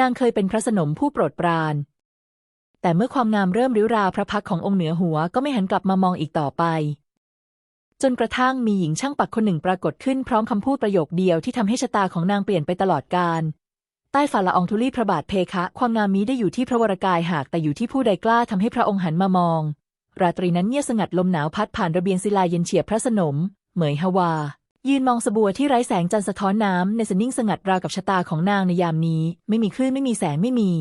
นางเคยเป็นพระสนมผู้โปรดปราน แต่เมื่อความงามเริ่มริ้วราวพระพักขององค์เหนือหัวก็ไม่หันกลับมามองอีกต่อไป จนกระทั่งมีหญิงช่างปักคนหนึ่งปรากฏขึ้นพร้อมคำพูดประโยคเดียวที่ทำให้ชะตาของนางเปลี่ยนไปตลอดกาลใต้ฝ่าละอองธุลีพระบาทเพคะ ความงามนี้ได้อยู่ที่พระวรกายหากแต่อยู่ที่ผู้ใดกล้าทำให้พระองค์หันมามอง ราตรีนั้นเงียบสงัดลมหนาวพัดผ่านระเบียงศิลาเย็นเฉียบพระสนม เหมยฮวา ยืนมองสบัวที่ไร้แสงจันทร์สะท้อนน้ำในสนิ่งสงัดราวกับชะตาของนางในยามนี้ ไม่มีคลื่นไม่มีแสงไม่มี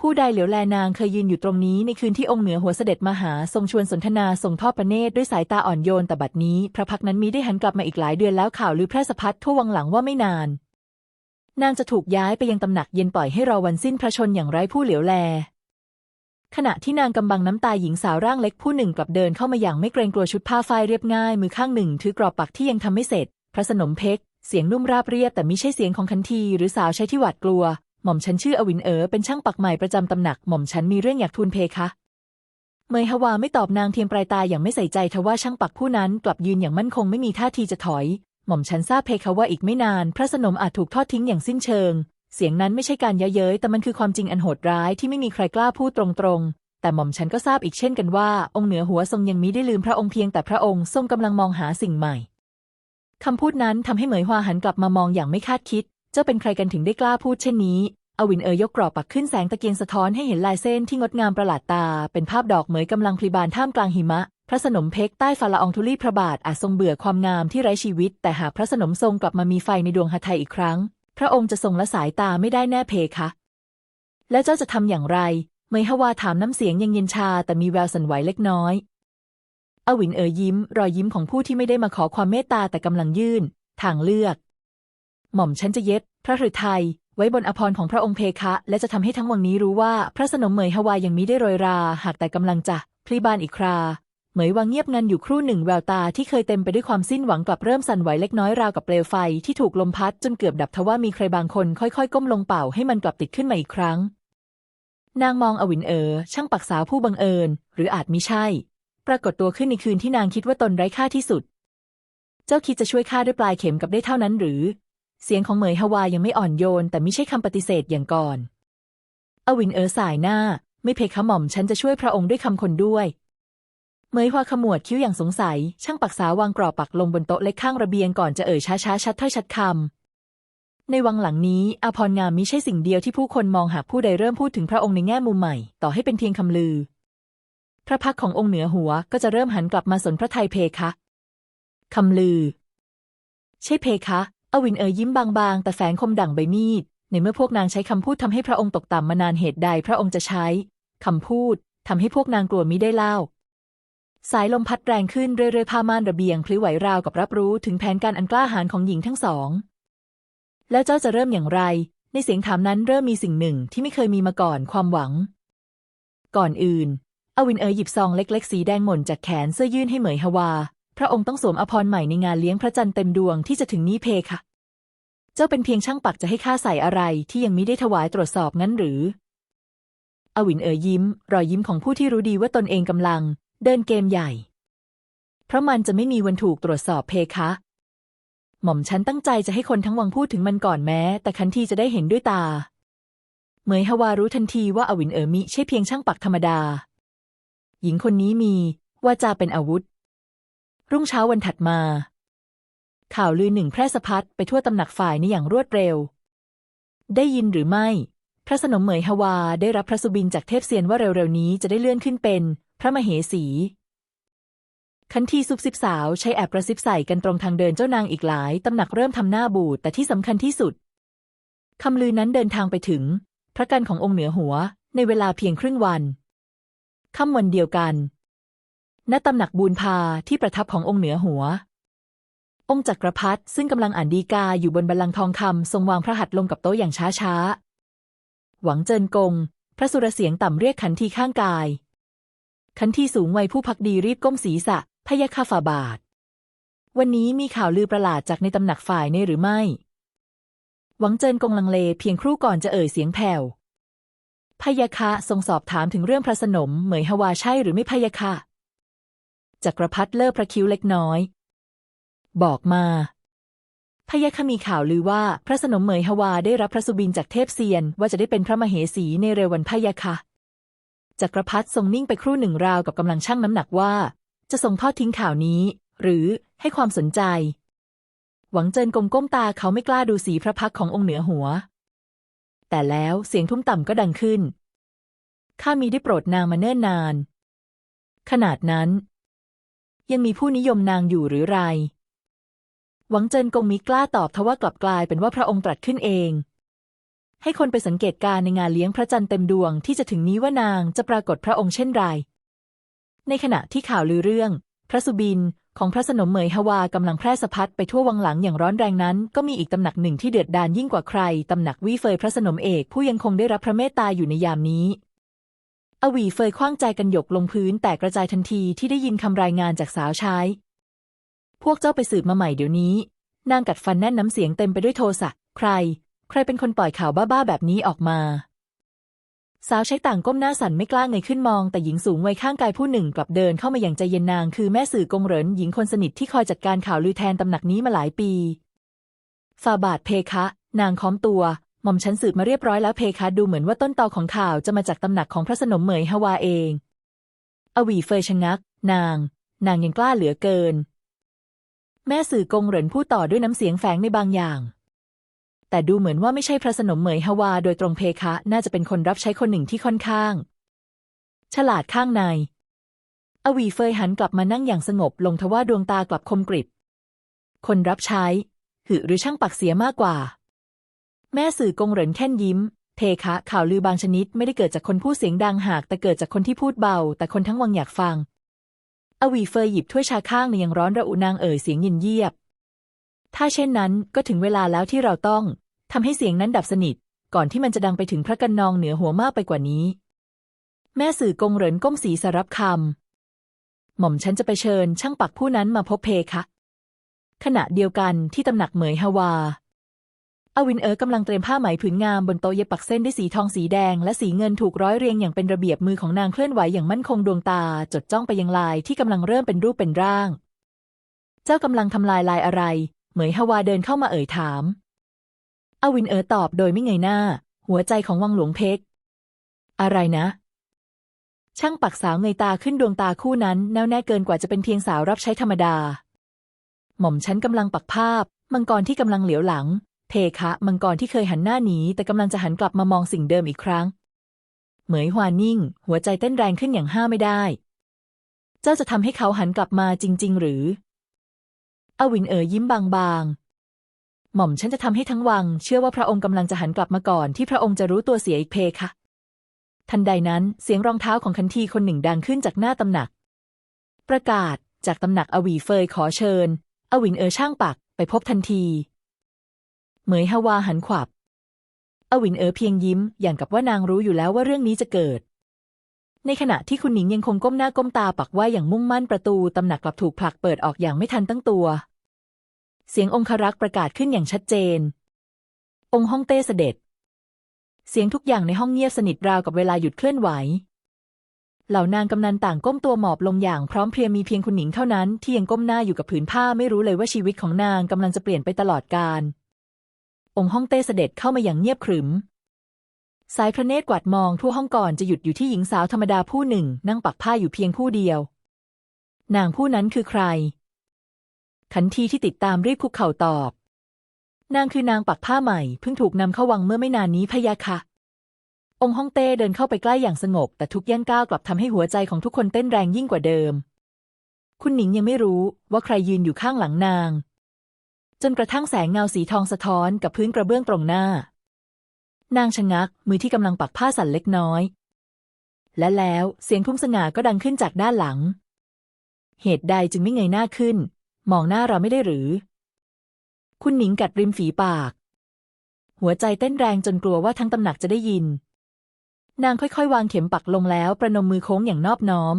ผู้ใดเหลียวแลนางเคยยืนอยู่ตรงนี้ในคืนที่องค์เหนือหัวเสด็จมาหาทรงชวนสนทนาทรงทอดประเนตรด้วยสายตาอ่อนโยนแต่บัดนี้ พระพักนั้นมีได้หันกลับมาอีกหลายเดือนแล้วข่าวลือแพร่สะพัดทั่ววังหลังว่าไม่นาน นางจะถูกย้ายไปยังตำหนักเย็นปล่อยให้รอวันสิ้นพระชนอย่างไร้ผู้เหลียวแล ขณะที่นางกำบังน้ำตาหญิงสาวร่างเล็กผู้หนึ่งกลับเดินเข้ามาอย่างไม่เกรงกลัวชุดผ้าฝ้ายเรียบง่าย มือข้างหนึ่งถือกรอบปักที่ยังทำไม่เสร็จ พระสนมเพกเสียงนุ่มราบเรียบแต่ไมิใช่เสียงของคันทีหรือสาวใช้ที่หวาดกลัว หม่อมฉันชื่ออวินเอ๋อเป็นช่างปักใหม่ประจำตำหนักหม่อมฉันมีเรื่องอยากทูลเพคะเมยฮวาไม่ตอบนางเทียมปลายตาอย่างไม่ใส่ใจทว่าช่างปักผู้นั้นกลับยืนอย่างมั่นคงไม่มีท่าทีจะถอย หม่อมฉันทราบเพคะว่าอีกไม่นาน พระสนมอาจถูกทอดทิ้งอย่างสิ้นเชิง เสียงนั้นไม่ใช่การเย้ยเย้ยแต่มันคือความจริงอันโหดร้ายที่ไม่มีใครกล้าพูดตรงๆ แต่หม่อมฉันก็ทราบอีกเช่นกันว่า องค์เหนือหัวทรงยังมิได้ลืมพระองค์เพียงแต่พระองค์ทรงกำลังมองหาสิ่งใหม่คำพูดนั้นทำให้เหมยฮวาหันกลับมามองอย่างไม่คาดคิด เจ้าเป็นใครกันถึงได้กล้าพูดเช่นนี้ อวินเอ๋ยยกกรอบปักขึ้นแสงตะเกียงสะท้อนให้เห็นลายเส้นที่งดงามประหลาดตา เป็นภาพดอกเหมยกำลังพลีบานท่ามกลางหิมะ พระสนมเพกใต้ฝ่าละอองธุลีพระบาทอาจทรงเบื่อความงามที่ไร้ชีวิต แต่หากพระสนมทรงกลับมามีไฟในดวงหทัยอีกครั้ง พระองค์จะทรงละสายตาไม่ได้แน่เพคะ แล้วเจ้าจะทำอย่างไรเมยฮวาถามน้ำเสียงยังเย็นชาแต่มีแววสั่นไหวเล็กน้อยอวินเอ๋ยยิ้ม รอยยิ้มของผู้ที่ไม่ได้มาขอความเมตตาแต่กำลังยื่น ทางเลือก หม่อมฉันจะเย็ดพระฤทัยไว้บนอภรของพระองค์เพคะ และจะทำให้ทั้งวังนี้รู้ว่า พระสนมเหมยฮวายังมิได้โรยรา หากแต่กำลังจะพลีบานอีกครา เหมยวางเงียบงันอยู่ครู่หนึ่งแววตาที่เคยเต็มไปด้วยความสิ้นหวังกลับเริ่มสั่นไหวเล็กน้อยราวกับเปลวไฟที่ถูกลมพัดจนเกือบดับทว่ามีใครบางคนค่อยๆ ก้มลงเป่าให้มันกลับติดขึ้นมาอีกครั้ง นางมองอวินเออ ช่างปักษาผู้บังเอิญ หรืออาจมิใช่ ปรากฏตัวขึ้นในคืนที่นางคิดว่าตนไร้ค่าที่สุด เจ้าคิดจะช่วยข้าด้วยปลายเข็มกับได้เท่านั้นหรือ เสียงของเหมยฮวายังไม่อ่อนโยน แต่ไม่ใช่คำปฏิเสธอย่างก่อน อวินเออสายหน้า ไม่เพคะหม่อมฉันจะช่วยพระองค์ด้วยคำคนด้วย เมยฮวาขมวดคิ้วอย่างสงสัย ช่างปักษาวางกรอบปักลงบนโต๊ะเล็กข้างระเบียงก่อนจะเอ่ยช้าช้าๆชัดถ้อยชัดคำ ในวังหลังนี้อาพรงามมิใช่สิ่งเดียวที่ผู้คนมองหากผู้ใดเริ่มพูดถึงพระองค์ในแง่มุมใหม่ ต่อให้เป็นเพียงคำลือ พระพักขององค์เหนือหัวก็จะเริ่มหันกลับมาสนพระไทยเพคะคำลือ ใช่เพคะอวินเอ๋ยยิ้มบางๆ แต่แฝงคมดั่งใบมีด ในเมื่อพวกนางใช้คำพูดทำให้พระองค์ตกต่ำมานานเหตุใด พระองค์จะใช้คำพูดทำให้พวกนางกลัวมิได้เล่า สายลมพัดแรงขึ้นเรื่อยๆผ้าม่านระเบียงพลิ้วไหวราวกับรับรู้ถึงแผนการอันกล้าหาญของหญิงทั้งสอง แล้วเจ้าจะเริ่มอย่างไร ในเสียงถามนั้นเริ่มมีสิ่งหนึ่งที่ไม่เคยมีมาก่อนความหวัง ก่อนอื่น อวินเอ๋ยหยิบซองเล็ก ๆ สีแดงหม่นจากแขนเสื้อยื่นให้เหมยฮวา พระองค์ต้องสวมอภรณ์ใหม่ในงานเลี้ยงพระจันทร์เต็มดวงที่จะถึงนี้เพคะเจ้าเป็นเพียงช่างปักจะให้ข้าใส่อะไรที่ยังไมิได้ถวายตรวจสอบงั้นหรือ อวินเอ๋ยยิ้ม รอยยิ้มของผู้ที่รู้ดีว่าตนเองกำลัง เดินเกมใหญ่ เพราะมันจะไม่มีวันถูกตรวจสอบเพคะ หม่อมฉันตั้งใจจะให้คนทั้งวังพูดถึงมันก่อนแม้ แต่คันทีจะได้เห็นด้วยตา เหมยฮวารู้ทันทีว่าอวินเอ๋อมิใช่เพียงช่างปักธรรมดา หญิงคนนี้มีว่าจาเป็นอาวุธ รุ่งเช้าวันถัดมา ข่าวลือหนึ่งแพร่สะพัดไปทั่วตำหนักฝ่ายในอย่างรวดเร็ว ได้ยินหรือไม่ พระสนมเหมยฮวาได้รับพระสุบินจากเทพเซียนว่าเร็วๆนี้จะได้เลื่อนขึ้นเป็น ระมเหสี คันทีซุบซิบสาวใช้แอบกระซิบใส่กันตรงทางเดินเจ้านางอีกหลายตำหนักเริ่มทำหน้าบูดแต่ที่สำคัญที่สุดคำลือนั้นเดินทางไปถึง พระกันขององค์เหนือหัว ในเวลาเพียงครึ่งวันค่ำวันเดียวกันณตำหนักบูนพาที่ประทับขององค์เหนือหัว องค์จักรพรรดิซึ่งกำลังอ่านดีกาอยู่บนบัลลังก์ทองคำทรงวางพระหัตถ์ลงกับโต๊ะอย่างช้าๆหวังเจินกง พระสุรเสียงต่ำเรียกขันทีข้างกาย ขันทีสูงวัยผู้พักดีรีบก้มศีรษะพยาคาฝ่าบาท วันนี้มีข่าวลือประหลาดจากในตำหนักฝ่ายในหรือไม่ หวังเจินกงลังเลเพียงครู่ก่อนจะเอ่ยเสียงแผ่วพยาคะทรงสอบถามถึงเรื่องพระสนมเหมยฮวาใช่หรือไม่พยาคะจักรพรรดิเลิกพระคิ้วเล็กน้อย บอกมาพยะค่ะมีข่าวลือว่าพระสนมเหมยฮวาได้รับพระสุบินจากเทพเซียนว่าจะได้เป็นพระมเหสีในเร็ววันพยะค่ะ จักรพรรดิทรงนิ่งไปครู่หนึ่งราวกับกำลังชั่งน้ำหนักว่า จะทรงทอดทิ้งข่าวนี้ หรือให้ความสนใจ หวังเจินกงก้มตาเขาไม่กล้าดูสีพระพักขององค์เหนือหัว แต่แล้วเสียงทุ้มต่ำก็ดังขึ้น ข้ามีได้โปรดนางมาเนิ่นนาน ขนาดนั้น ยังมีผู้นิยมนางอยู่หรือไร หวังเจินกงมิกล้าตอบทว่ากลับกลายเป็นว่าพระองค์ตรัสขึ้นเอง ให้คนไปสังเกตการ์ในงานเลี้ยงพระจันทร์เต็มดวงที่จะถึงนี้ว่านางจะปรากฏพระองค์เช่นไร ในขณะที่ข่าวลือเรื่อง พระสุบินของพระสนมเหมยฮวากำลังแพร่สะพัดไปทั่ววังหลังอย่างร้อนแรงนั้น ก็มีอีกตำหนักหนึ่งที่เดือดดาลยิ่งกว่าใครตำหนักวีเฟยพระสนมเอกผู้ยังคงได้รับพระเมตตาอยู่ในยามนี้อวีเฟยคว้างใจกันหยกลงพื้นแตกกระจายทันทีที่ได้ยินคำรายงานจากสาวใช้ พวกเจ้าไปสืบมาใหม่เดี๋ยวนี้ นางกัดฟันแน่นน้ำเสียงเต็มไปด้วยโทสะ ใคร ใครเป็นคนปล่อยข่าวบ้าๆแบบนี้ออกมา สาวใช้ต่างก้มหน้าสั่นไม่กล้าเงยขึ้นมอง แต่หญิงสูงวัยข้างกายผู้หนึ่งกลับเดินเข้ามาอย่างใจเย็นนาง คือแม่สื่อกงเหรินหญิงคนสนิทที่คอยจัดการข่าวลือแทนตำหนักนี้มาหลายปีฟาบาทเพคะ นางค้อมตัวหม่อมฉันสืบมาเรียบร้อยแล้วเพคะดูเหมือนว่าต้นตอของข่าวจะมาจากตำหนักของพระสนมเหมยฮวาเอง อวีเฟยชะงัก นาง นางยังกล้าเหลือเกิน แม่สื่อกงเหรินพูดต่อด้วยน้ำเสียงแฝงในบางอย่าง แต่ดูเหมือนว่าไม่ใช่พระสนมเหมยฮวาโดยตรงเพคะ น่าจะเป็นคนรับใช้คนหนึ่งที่ค่อนข้าง ฉลาดข้างใน อวีเฟยหันกลับมานั่งอย่างสงบลงทว่าดวงตากลับคมกริบ คนรับใช้ หือหรือช่างปักเสียมากกว่า แม่สื่อกงเหรินแค่นยิ้มเพคะข่าวลือบางชนิดไม่ได้เกิดจากคนพูดเสียงดังหาก แต่เกิดจากคนที่พูดเบา แต่คนทั้งวังอยากฟัง อวีเฟยหยิบถ้วยชาข้างในยังร้อนระอุนางเอ่ยเสียงเย็นเยียบถ้าเช่นนั้นก็ถึงเวลาแล้วที่เราต้อง ทำให้เสียงนั้นดับสนิท ก่อนที่มันจะดังไปถึงพระกันนองเหนือหัวมากไปกว่านี้ แม่สื่อกงเหรินก้มสีสรับคำหม่อมฉันจะไปเชิญช่างปักผู้นั้นมาพบเพคะ ขณะเดียวกันที่ตำหนักเหมยฮาวาอวินเอ๋อกำลังเตรียมผ้าไหมผืนงามบนโต๊ะเย็บปักเส้นด้วยสีทองสีแดงและสีเงินถูกร้อยเรียงอย่างเป็นระเบียบมือของนางเคลื่อนไหวอย่างมั่นคงดวงตา จดจ้องไปยังลายที่กำลังเริ่มเป็นรูปเป็นร่าง เจ้ากำลังทำลายลายอะไร เหมยฮาวาเดินเข้ามาเอ่ยถาม อวินเอ๋อตอบโดยไม่เงยหน้า หัวใจของวังหลวงเพก อะไรนะ ช่างปักสาวเงยตาขึ้นดวงตาคู่นั้น แน่วแน่เกินกว่าจะเป็นเพียงสาวรับใช้ธรรมดา หม่อมฉันกำลังปักภาพ มังกรที่กำลังเหลียวหลัง เพคะ มังกรที่เคยหันหน้าหนีแต่กำลังจะหันกลับมามองสิ่งเดิมอีกครั้ง เหมยฮวานิ่ง หัวใจเต้นแรงขึ้นอย่างห้าไม่ได้ เจ้าจะทำให้เขาหันกลับมาจริง ๆ หรืออวินเอ๋ยยิ้มบางๆ หม่อมฉันจะทำให้ทั้งวัง เชื่อว่าพระองค์กำลังจะหันกลับมาก่อนที่พระองค์จะรู้ตัวเสียอีกเพคะทันใดนั้นเสียงรองเท้าของคันทีคนหนึ่งดังขึ้นจากหน้าตำหนัก ประกาศจากตำหนักอวีเฟยขอเชิญ อวินเอ๋อช่างปักไปพบทันที เหมยฮวาหันขวับ อวินเอ๋อเพียงยิ้มอย่างกับว่านางรู้อยู่แล้วว่าเรื่องนี้จะเกิด ในขณะที่คุณหนิงยังคงก้มหน้าก้มตาปักไว้อย่างมุ่งมั่นประตูตำหนักกลับถูกผลักเปิดออกอย่างไม่ทันตั้งตัว เสียงองครักษ์ประกาศขึ้นอย่างชัดเจน องค์ฮ่องเต้เสด็จ เสียงทุกอย่างในห้องเงียบสนิทราวกับเวลาหยุดเคลื่อนไหว เหล่านางกำนันต่างก้มตัวหมอบลงอย่างพร้อมเพรียงมีเพียงคุณหนิงเท่านั้นที่ยังก้มหน้าอยู่กับผืนผ้าไม่รู้เลยว่าชีวิตของนางกำลังจะเปลี่ยนไปตลอดกาล องค์ฮ่องเต้เสด็จเข้ามาอย่างเงียบขรึม สายพระเนตรกวาดมองทั่วห้องก่อนจะหยุดอยู่ที่หญิงสาวธรรมดาผู้หนึ่ง นั่งปักผ้าอยู่เพียงผู้เดียว นางผู้นั้นคือใคร ขันทีที่ติดตามรีบคุกเข่าตอบ นางคือนางปักผ้าใหม่เพิ่งถูกนำเข้าวังเมื่อไม่นานนี้พะยะค่ะ องค์ฮ่องเต้เดินเข้าไปใกล้อย่างสงบ แต่ทุกย่างก้าวกลับทำให้หัวใจของทุกคนเต้นแรงยิ่งกว่าเดิม คุณหนิงยังไม่รู้ว่าใครยืนอยู่ข้างหลังนาง จนกระทั่งแสงเงาสีทองสะท้อนกับพื้นกระเบื้องตรงหน้า นางชะงัก มือที่กำลังปักผ้าสั่นเล็กน้อย และแล้วเสียงทุ่มสง่าก็ดังขึ้นจากด้านหลังเหตุใดจึงไม่เงยหน้าขึ้น มองหน้าเราไม่ได้หรือ คุณหนิงกัดริมฝีปาก หัวใจเต้นแรงจนกลัวว่าทั้งตำหนักจะได้ยิน นางค่อยๆ วางเข็มปักลงแล้วประนมมือโค้งอย่างนอบน้อม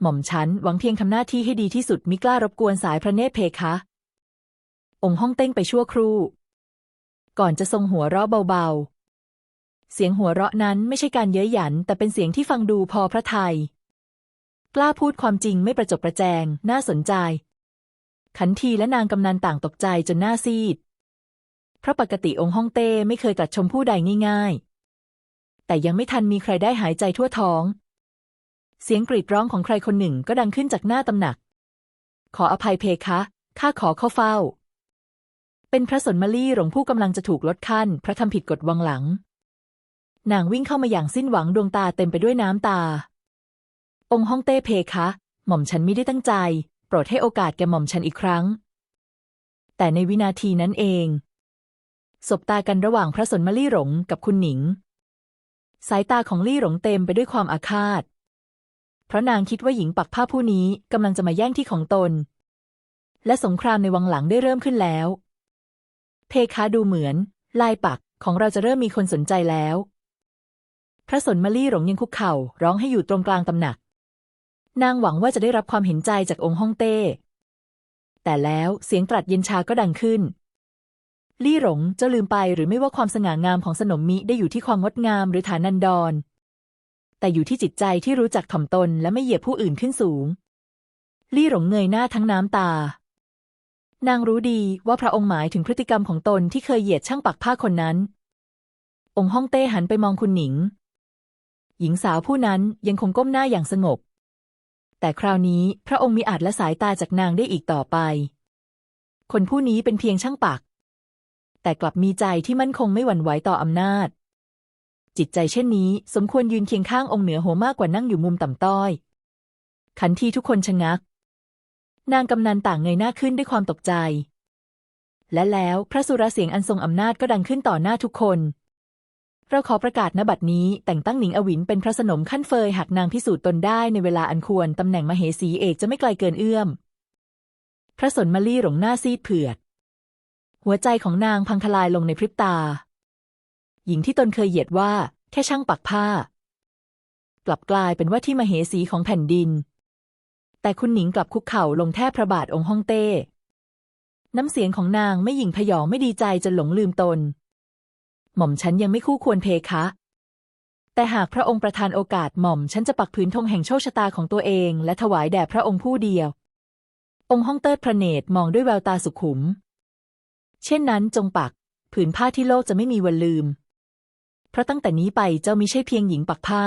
หม่อมฉันหวังเพียงทำหน้าที่ให้ดีที่สุดมิกล้ารบกวนสายพระเนตรเพคะ องค์ห้องเต้งไปชั่วครู่ ก่อนจะทรงหัวเราะเบาๆ เสียงหัวเราะนั้นไม่ใช่การเย้ยหยัน แต่เป็นเสียงที่ฟังดูพอพระทัยกล้าพูดความจริงไม่ประจบประแจง น่าสนใจ ขันทีและนางกำนันต่างตกใจจนหน้าซีด เพราะปกติองค์ฮ่องเต้ไม่เคยตัดชมผู้ใดง่าย ๆ แต่ยังไม่ทันมีใครได้หายใจทั่วท้อง เสียงกรีดร้องของใครคนหนึ่งก็ดังขึ้นจากหน้าตำหนัก ขออภัยเพคะ ข้าขอเข้าเฝ้า เป็นพระสนมลี่หลวงผู้กำลังจะถูกลดขั้นเพราะทำผิดกฎวังหลัง นางวิ่งเข้ามาอย่างสิ้นหวังดวงตาเต็มไปด้วยน้ำตา องค์ฮ่องเต้เพคะ หม่อมฉันไม่ได้ตั้งใจ รดให้โอกาสแกหม่อมฉันอีกครั้ง แต่ในวินาทีนั้นเอง สบตากันระหว่างพระสนมลี่หลงกับคุณหนิง สายตาของลี่หลงเต็มไปด้วยความอาฆาต เพราะนางคิดว่าหญิงปักผ้าผู้นี้กำลังจะมาแย่งที่ของตน และสงครามในวังหลังได้เริ่มขึ้นแล้ว เพคาดูเหมือน ลายปักของเราจะเริ่มมีคนสนใจแล้ว พระสนมลี่หลงยังคุกเข่าร้องให้อยู่ตรงกลางตำหนัก นางหวังว่าจะได้รับความเห็นใจจากองค์ฮ่องเต้ แต่แล้วเสียงตรัสเย็นชาก็ดังขึ้น ลี่หลงเจ้าลืมไปหรือไม่ว่าความสง่างามของสนมมิได้อยู่ที่ความงดงามหรือฐานันดร แต่อยู่ที่จิตใจที่รู้จักถ่อมตนและไม่เหยียบผู้อื่นขึ้นสูง ลี่หลงเงยหน้าทั้งน้ำตา นางรู้ดีว่าพระองค์หมายถึงพฤติกรรมของตนที่เคยเหยียดช่างปักผ้าคนนั้น องค์ฮ่องเต้หันไปมองคุณหนิง หญิงสาวผู้นั้นยังคงก้มหน้าอย่างสงบ แต่คราวนี้พระองค์มีอาจและสายตาจากนางได้อีกต่อไป คนผู้นี้เป็นเพียงช่างปักแต่กลับมีใจที่มั่นคงไม่หวั่นไหวต่ออำนาจ จิตใจเช่นนี้ สมควรยืนเคียงข้างองค์เหนือหัวมากกว่านั่งอยู่มุมต่ำต้อย ขันทีทุกคนชะงัก นางกำนันต่างเงยหน้าขึ้นด้วยความตกใจ และแล้วพระสุรเสียงอันทรงอำนาจก็ดังขึ้นต่อหน้าทุกคน เราขอประกาศณบัดนี้แต่งตั้งหนิงอวินเป็นพระสนมขั้นเฟยหากนางพิสูจน์ตนได้ในเวลาอันควรตำแหน่งมเหสีเอกจะไม่ไกลเกินเอื้อม พระสนมลี่หลงหน้าซีดเผือด หัวใจของนางพังทลายลงในพริบตา หญิงที่ตนเคยเหยียดว่า แค่ช่างปักผ้า กลับกลายเป็นว่าที่มเหสีของแผ่นดิน แต่คุณหนิงกลับคุกเข่าลงแทบพระบาทองค์ฮ่องเต้ น้ำเสียงของนางไม่หยิ่งพยองไม่ดีใจจนหลงลืมตน หม่อมฉันยังไม่คู่ควรเพคะ แต่หากพระองค์ประทานโอกาสหม่อมฉันจะปักผืนธงแห่งโชคชะตาของตัวเอง และถวายแด่พระองค์ผู้เดียว องค์ฮ่องเต้พระเนตรมองด้วยแววตาสุขุม เช่นนั้นจงปัก ผืนผ้าที่โลกจะไม่มีวันลืม เพราะตั้งแต่นี้ไปเจ้ามิใช่เพียงหญิงปักผ้า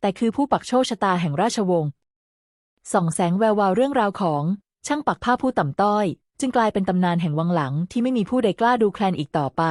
แต่คือผู้ปักโชคชะตาแห่งราชวงศ์ส่องแสงแวววาวเรื่องราวของช่างปักผ้าผู้ต่ำต้อย จึงกลายเป็นตำนานแห่งวังหลังที่ไม่มีผู้ใดกล้าดูแคลนอีกต่อไป